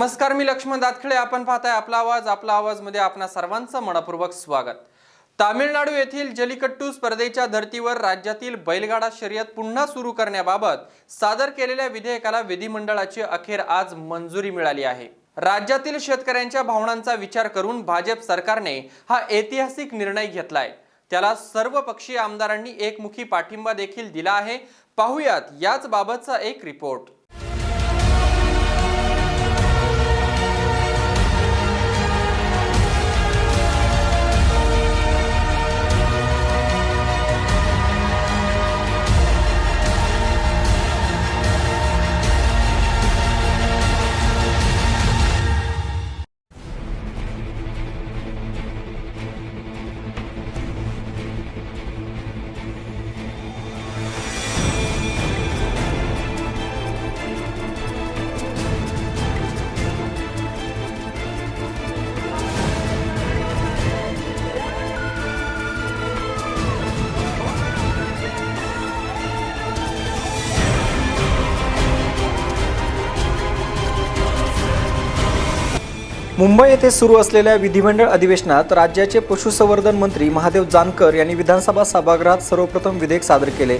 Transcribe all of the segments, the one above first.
नमस्कार मी लक्ष्मण दातखिळे. आपण पाहताय आपला आवाज. आपला आवाजमध्ये आपणा सर्वांचं मनपूर्वक स्वागत. तामिळनाडू येथील जलीकट्टू स्पर्धेच्या धर्तीवर राज्यातील बैलगाडा शर्यत पुन्हा सुरू करण्याबाबत सादर केलेल्या विधेयकाला विधिमंडळाची अखेर आज मंजुरी मिळाली आहे. राज्यातील शेतकऱ्यांच्या भावनांचा विचार करून भाजप सरकारने हा ऐतिहासिक निर्णय घेतलाय. त्याला सर्व पक्षीय आमदारांनी एकमुखी पाठिंबा देखील दिला आहे. पाहुयात याच बाबतचा एक रिपोर्ट. मुंबई येथे सुरू असलेल्या विधिमंडळ अधिवेशनात राज्याचे पशुसंवर्धन मंत्री महादेव जानकर यांनी विधानसभा सभागृहात सर्वप्रथम विधेयक सादर केले.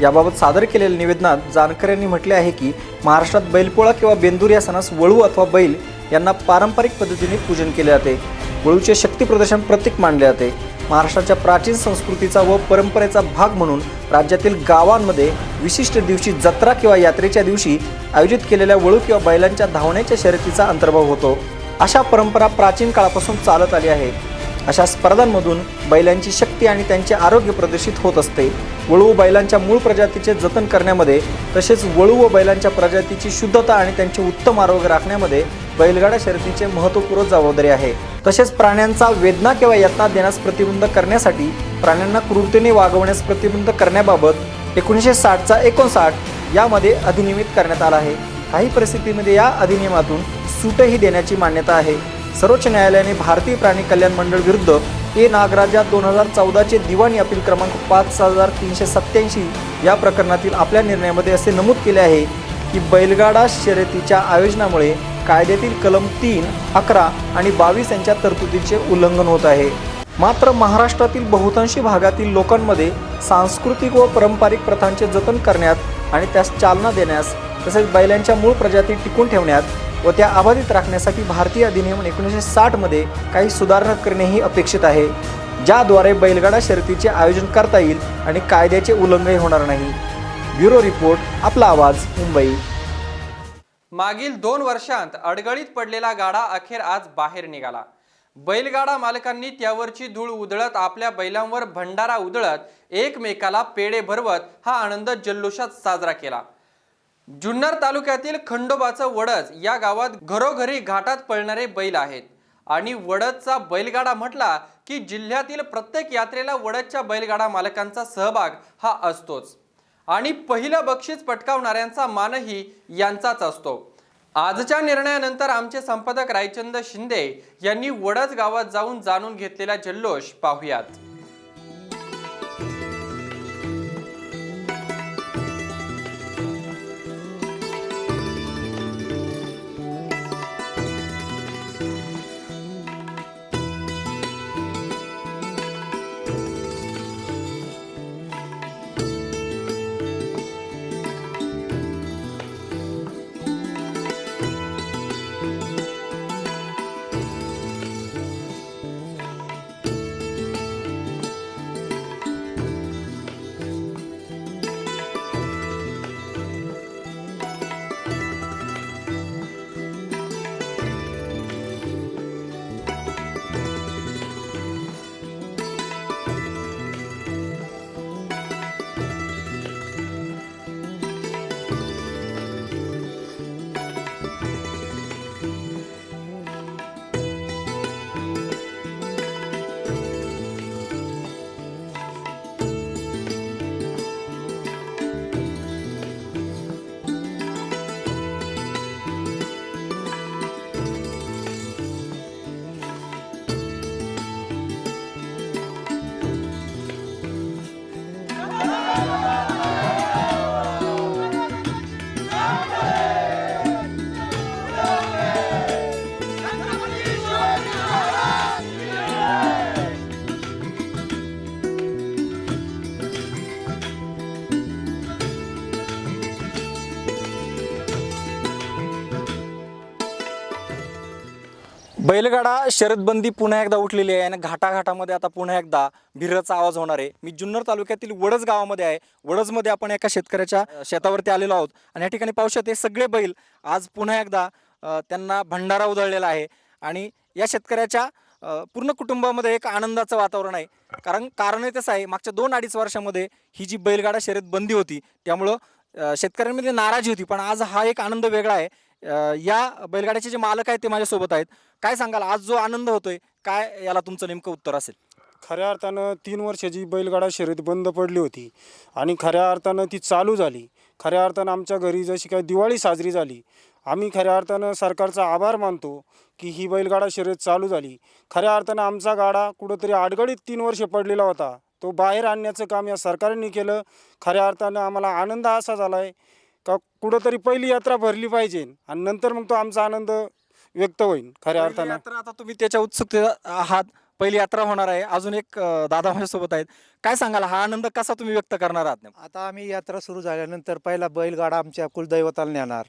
याबाबत सादर केलेल्या निवेदनात जानकर यांनी म्हटले आहे की महाराष्ट्रात बैलपोळा किंवा बेंदूर या सणास वळू अथवा बैल यांना पारंपरिक पद्धतीने पूजन केले जाते. वळूचे शक्तीप्रदर्शन प्रतीक मानले जाते. महाराष्ट्राच्या प्राचीन संस्कृतीचा व परंपरेचा भाग म्हणून राज्यातील गावांमध्ये विशिष्ट दिवशी जत्रा किंवा यात्रेच्या दिवशी आयोजित केलेल्या वळू किंवा बैलांच्या धावण्याच्या शर्यतीचा अंतर्भाव होतो. अशा परंपरा प्राचीन काळापासून चालत आली आहे अशा स्पर्धांमधून बैलांची शक्ती आणि त्यांचे आरोग्य प्रदर्शित होत असते. वळू व बैलांच्या मूळ प्रजातीचे जतन करण्यामध्ये तसेच वळू व बैलांच्या प्रजातीची शुद्धता आणि त्यांचे उत्तम आरोग्य राखण्यामध्ये बैलगाडा शर्यतीचे महत्त्वपूर्ण जबाबदारी आहे. तसेच प्राण्यांचा वेदना किंवा यत्ना देण्यास प्रतिबंध करण्यासाठी प्राण्यांना क्रूरतेने वागवण्यास प्रतिबंध करण्याबाबत एकोणीसशे साठचा एकोणसाठ यामध्ये अधिनियमित करण्यात आला आहे. काही परिस्थितीमध्ये या अधिनियमातून सूटही देण्याची मान्यता आहे. सर्वोच्च न्यायालयाने भारतीय प्राणी कल्याण मंडळ विरुद्ध ए. नागराजा दोन हजार चौदाचे दिवाणी अपील क्रमांक पाच हजार तीनशे सत्याऐंशी या प्रकरणातील आपल्या निर्णयामध्ये असे नमूद केले आहे की बैलगाडा शर्यतीच्या आयोजनामुळे कायद्यातील कलम तीन अकरा आणि बावीस यांच्या तरतुदीचे उल्लंघन होत आहे. मात्र महाराष्ट्रातील बहुतांशी भागातील लोकांमध्ये सांस्कृतिक व पारंपरिक प्रथांचे जतन करण्यात आणि त्यास चालना देण्यास तसेच बैलांच्या मूळ प्रजाती टिकून ठेवण्यात व त्या अबाधित राखण्यासाठी भारतीय अधिनियम एकोणीसशे साठमध्ये काही सुधारणा करणेही अपेक्षित आहे ज्याद्वारे बैलगाडा शर्यतीचे आयोजन करता येईल आणि कायद्याचे उल्लंघन होणार नाही. ब्युरो रिपोर्ट आपला आवाज मुंबई. मागील दोन वर्षांत अडगळीत पडलेला गाडा अखेर आज बाहेर निघाला. बैलगाडा मालकांनी त्यावरची धूळ उधळत आपल्या बैलांवर भंडारा उधळत एकमेकाला पेढे भरवत हा आनंद जल्लोषात साजरा केला. जुन्नर तालुक्यातील खंडोबाचं वडज या गावात घरोघरी घाटात पळणारे बैल आहेत. आणि वडदचा बैलगाडा म्हटला की जिल्ह्यातील प्रत्येक यात्रेला वडदच्या बैलगाडा मालकांचा सहभाग हा असतोच. आणि पहिलं बक्षीस पटकावणाऱ्यांचा मानही यांचाच असतो. आजच्या निर्णयानंतर आमचे संपादक रायचंद शिंदे यांनी वडद गावात जाऊन जाणून घेतलेला जल्लोष पाहुयात. बैलगाडा शरदबंदी पुन्हा एकदा उठलेली आहे आणि घाटाघाटामध्ये आता पुन्हा एकदा भिरचा आवाज होणार आहे. मी जुन्नर तालुक्यातील वडज गावामध्ये आहे. वडजमध्ये आपण एका शेतकऱ्याच्या शेतावरती आलेलो आहोत. आणि या ठिकाणी पाहू शकते सगळे बैल आज पुन्हा एकदा त्यांना भंडारा उधळलेला आहे. आणि या शेतकऱ्याच्या पूर्ण कुटुंबामध्ये एक आनंदाचं वातावरण आहे. कारण कारण हे तसं आहे मागच्या दोन अडीच वर्षामध्ये ही जी बैलगाडा शर्यत बंदी होती त्यामुळं शेतकऱ्यांमध्ये नाराजी होती. पण आज हा एक आनंद वेगळा आहे. या बैलगाड्याचे जे मालक आहेत ते माझ्यासोबत आहेत. काय सांगाल? आज जो आनंद होतोय काय याला तुमचं नेमकं उत्तर असेल? खऱ्या अर्थानं तीन वर्षाची बैलगाडा शर्यत बंद पडली होती आणि खऱ्या अर्थानं ती चालू झाली. खऱ्या अर्थानं आमच्या घरी जशी काय दिवाळी साजरी झाली आम्ही खऱ्या अर्थानं सरकारचा आभार मानतो की ही बैलगाडा शर्यत चालू झाली. खऱ्या अर्थानं आमचा गाडा कुठंतरी अडगडीत तीन वर्ष पडलेला होता. तो बाहेर आणण्याचं काम या सरकारने केलं. खऱ्या अर्थानं आम्हाला आनंद असा झाला आहे का कुठंतरी पहिली यात्रा भरली पाहिजे. आणि नंतर मग तो आमचा आनंद व्यक्त होईल खऱ्या अर्थानं. यात्रा आता तुम्ही त्याच्या उत्सुकते आहात. पहिली यात्रा होणार आहे. अजून एक अ, दादा माझ्यासोबत आहेत. काय सांगाल? हा आनंद कसा तुम्ही व्यक्त करणार आहात नेमकं? आता आम्ही यात्रा सुरू झाल्यानंतर पहिला बैलगाडा आमच्या कुलदैवताला नेणार.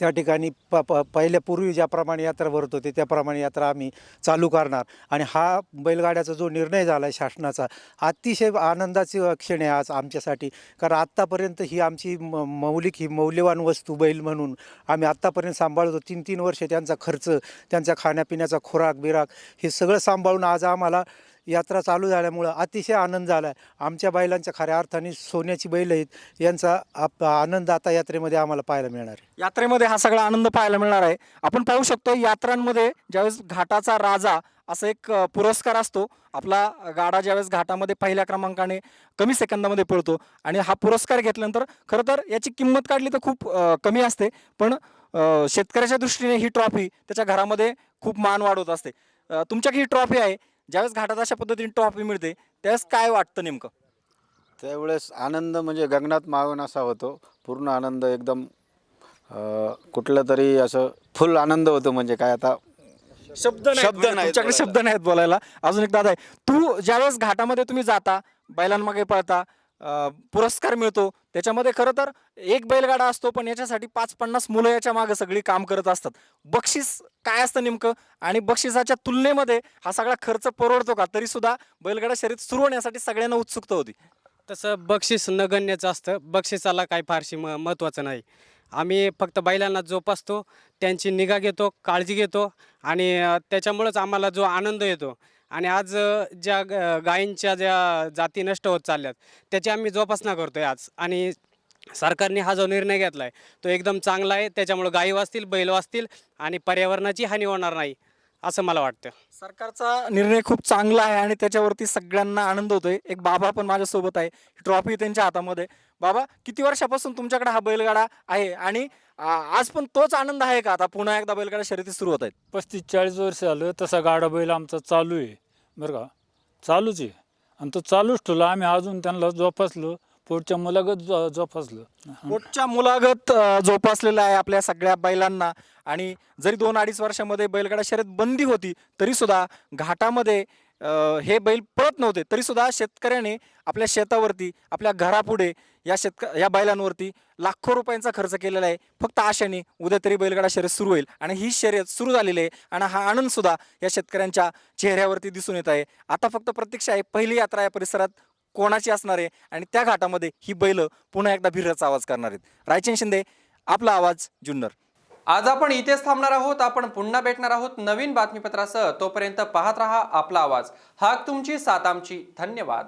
त्या ठिकाणी प प पहिल्या पूर्वी ज्याप्रमाणे यात्रा भरत होते त्याप्रमाणे यात्रा आम्ही चालू करणार. आणि हा बैलगाड्याचा जो निर्णय झाला आहे शासनाचा अतिशय आनंदाची क्षण आहे आज आमच्यासाठी. कारण आत्तापर्यंत ही आमची म मौलिक ही मौल्यवान वस्तू बैल म्हणून आम्ही आत्तापर्यंत सांभाळतो तीन तीन वर्ष त्यांचा खर्च त्यांचा खाण्यापिण्याचा खुराक बिराक हे सगळं सांभाळून आज आम्हाला यात्रा चालू झाल्यामुळं अतिशय आनंद झाला आहे आमच्या बैलांच्या खऱ्या अर्थाने सोन्याची बैल आहेत. यांचा आप आनंद आता यात्रेमध्ये आम्हाला पाहायला मिळणार आहे. यात्रेमध्ये हा सगळा आनंद पाहायला मिळणार आहे. आपण पाहू शकतो यात्रांमध्ये ज्यावेळेस घाटाचा राजा असा एक पुरस्कार असतो. आपला गाडा ज्यावेळेस घाटामध्ये पहिल्या क्रमांकाने कमी सेकंदामध्ये पळतो आणि हा पुरस्कार घेतल्यानंतर खरं तर याची किंमत काढली तर खूप कमी असते. पण शेतकऱ्याच्या दृष्टीने ही ट्रॉफी त्याच्या घरामध्ये खूप मान वाढवत असते. अ, तुमच्याकडे ही ट्रॉफी आहे. ज्यावेळेस घाटात अशा पद्धतीने ट्रॉफी मिळते त्यावेळेस काय वाटतं नेमकं? त्यावेळेस आनंद म्हणजे गगनात मावून असा होतो. पूर्ण आनंद एकदम अं, कुठलं तरी असं फुल आनंद होतो म्हणजे काय आता शब्द शब्द म्हणजे नाहीत तुमच्याकडे बोलायला. शब्द नाहीत बोलायला. अजून एक दादा आहे. तू ज्यावेळेस घाटामध्ये तुम्ही जाता बैलांमागे पळता पुरस्कार मिळतो. त्याच्यामध्ये खरं तर एक बैलगाडा असतो पण याच्यासाठी पाच पन्नास मुलं याच्या मागे सगळी काम करत असतात. बक्षीस काय असतं नेमकं? आणि बक्षिसाच्या तुलनेमध्ये हा सगळा खर्च परवडतो का? तरी सुद्धा बैलगाडा शर्यत सुरू होण्यासाठी सगळ्यांना उत्सुकता होती. तसं बक्षीस नगण्यचं असतं. बक्षिसाला काही फारशी म महत्त्वाचं नाही. आम्ही फक्त बैलांना जोपासतो त्यांची निगा घेतो काळजी घेतो आणि त्याच्यामुळंच आम्हाला जो आनंद येतो आणि आज ज्या ग- गायींच्या ज्या जाती नष्ट होत चालल्यात त्याची आम्ही जोपासना करतोय आज. आणि सरकारने हा जो निर्णय घेतला आहे तो एकदम चांगला आहे. त्याच्यामुळं गायी वाचतील बैल वाचतील आणि पर्यावरणाची हानी होणार नाही. असं मला वाटतं. सरकारचा निर्णय खूप चांगला आहे आणि त्याच्यावरती सगळ्यांना आनंद होतोय. एक बाबा पण माझ्यासोबत आहे. ट्रॉफी त्यांच्या हातामध्ये. बाबा किती वर्षापासून तुमच्याकडे हा बैलगाडा आहे? आणि आज पण तोच आनंद आहे का? आता पुन्हा एकदा बैलगाडा शर्यती सुरू होत आहेत. पस्तीस चाळीस वर्ष झालं तसा गाडा बैल आमचा चालू आहे. बरं का? चालूच आहे. आणि तो चालूच ठेवला. आम्ही अजून त्यांना जोपासलो. पुढच्या मुलागत जो जोपासलो. पोटच्या मुलागत अ, जोपासलेला आहे आपल्या सगळ्या बैलांना. आणि जरी दोन अडीच वर्षामध्ये बैलगाडा शर्यत बंदी होती तरी सुद्धा घाटामध्ये अ, हे बैल पळत नव्हते. तरी सुद्धा शेतकऱ्याने आपल्या शेतावरती आपल्या घरापुढे या शेतक या बैलांवरती लाखो रुपयांचा खर्च केलेला आहे. फक्त आशेने उद्या तरी बैलगाडा शर्यत सुरू होईल. आणि ही शर्यत सुरू झालेली आहे आणि हा आनंद सुद्धा या शेतकऱ्यांच्या चेहऱ्यावरती दिसून येत आहे. आता फक्त प्रतीक्षा आहे. पहिली यात्रा या परिसरात कोणाची असणार आहे? आणि त्या घाटामध्ये ही बैल पुन्हा एकदा भिरचा आवाज करणार आहेत. रायचन शिंदे आपला आवाज जुन्नर. आज आपण इथेच थांबणार आहोत. आपण पुन्हा भेटणार आहोत नवीन बातमीपत्रासह. तोपर्यंत पाहत रहा आपला आवाज. हाक तुमची सात आमची. धन्यवाद.